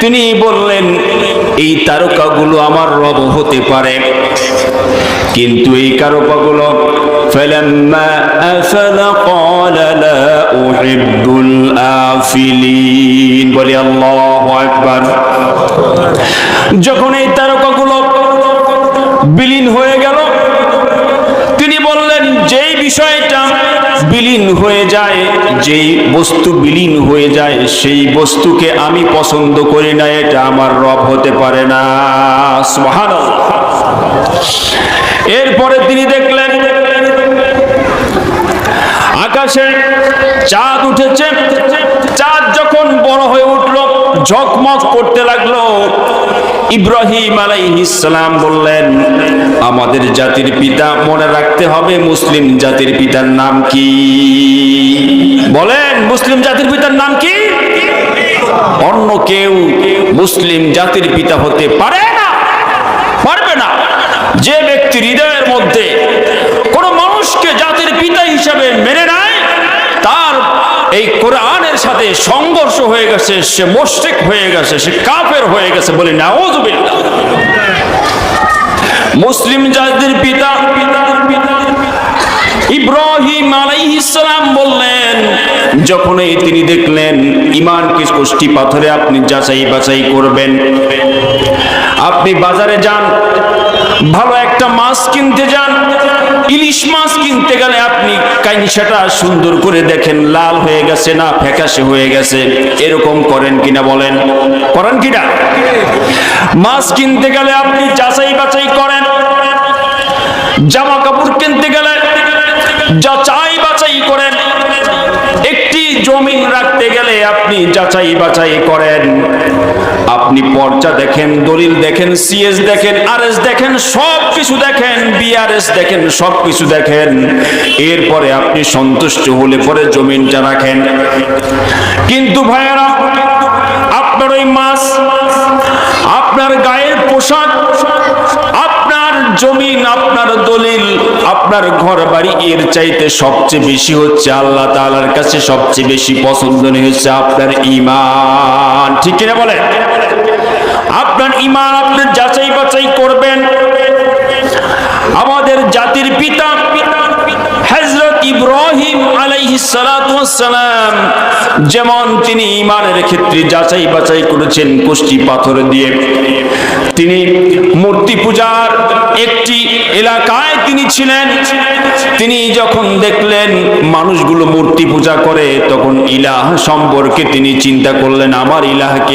তিনি বললেন এই তারকাগুলো আমার রব হতে পারে কিন্তু এই তারকাগুলো فلما أفل قال لا أحب الآفلين বলি আল্লাহু আকবার যখন এই বিলীন হয়ে যায়, যেই বস্তু বিলীন হয়ে যায়, সেই বস্তুকে আমি পছন্দ করি না, এটা আমার রব হতে পারে না সুবহানাল্লাহ। এরপরে তিনি দেখলেন, আকাশে চাঁদ উঠেছে, চাঁদ যখন বড় হয়ে উঠল, ঝকমক করতে লাগল ইব্রাহিম আলাইহিসসালাম বললেন, আমাদের জাতির পিতা মনে রাখতে হবে মুসলিম জাতির পিতার নাম কি? বলেন, মুসলিম জাতির পিতার নাম কি? অন্য কেউ মুসলিম জাতির পিতা হতে পারে না, পারবে না। যে ব্যক্তি হৃদয়ের মধ্যে কোন মানুষকে জাতির পিতা হিসাবে মেনে নেয় তার এই কোরআনের সাথে সংঘর্ষ হয়ে গেছে, সে মোশেক হয়ে গেছে, সে কাফের হয়ে গেছে বলে নাওজুবিল্লাহ মুসলিম জাতির পিতা ইব্রাহিম আলাইহিসসালাম বললেন, যখনই তিনি দেখলেন ইমানকে কষ্টি পাথরে আপনি যাচাই বাছাই করবেন, আপনি বাজারে যান, ভালো একটা মাছ কিনতে যান, ইলিশ মাছ কিনতে গেলে আপনি কাইনসাটা সুন্দর করে দেখেন, লাল হয়ে গেছে না ফ্যাকাশে হয়ে গেছে, এরকম করেন কিনা বলেন। করেন কিনা? মাছ কিনতে গেলে আপনি যাচাই বাছাই করেন, জামা কাপড় কিনতে গেলে যাচাই যাচাই বাছাই করেন। আপনি পর্চা দেখেন, দলিল দেখেন সিএস দেখেন আরএস দেখেন, সব কিছু দেখেন বিআরএস দেখেন, সব কিছু দেখেন। এরপরে আপনি সন্তুষ্ট হলে পরে জমিনটা রাখেন। কিন্তু ভাইয়েরা, আপনার ওই মাছ আপনার গায়ের পোশাক, আপনার জমিন, আপনার দলিল, আপনার ঘর বাড়ি এর চাইতে সবচেয়ে বেশি হচ্ছে আল্লাহ তালার কাছে সবচেয়ে বেশি পছন্দনীয় হচ্ছে আপনার ইমান ঠিক কিনা বলেন? আপনার ইমান আপনি যাচাই বাছাই করবেন। আমাদের জাতির পিতা হযরত ইব্রাহিম ওয়াসসালাম যেমন তিনি ইমানের ক্ষেত্রে যাচাই বাছাই করেছেন কুষ্টি পাথর দিয়ে। তিনি মূর্তি পূজার একটি এলাকায় তিনি ছিলেন। তিনি যখন দেখলেন মানুষগুলো মূর্তি পূজা করে, তখন ইলাহ সম্পর্কে তিনি চিন্তা করলেন, আমার ইলাহকে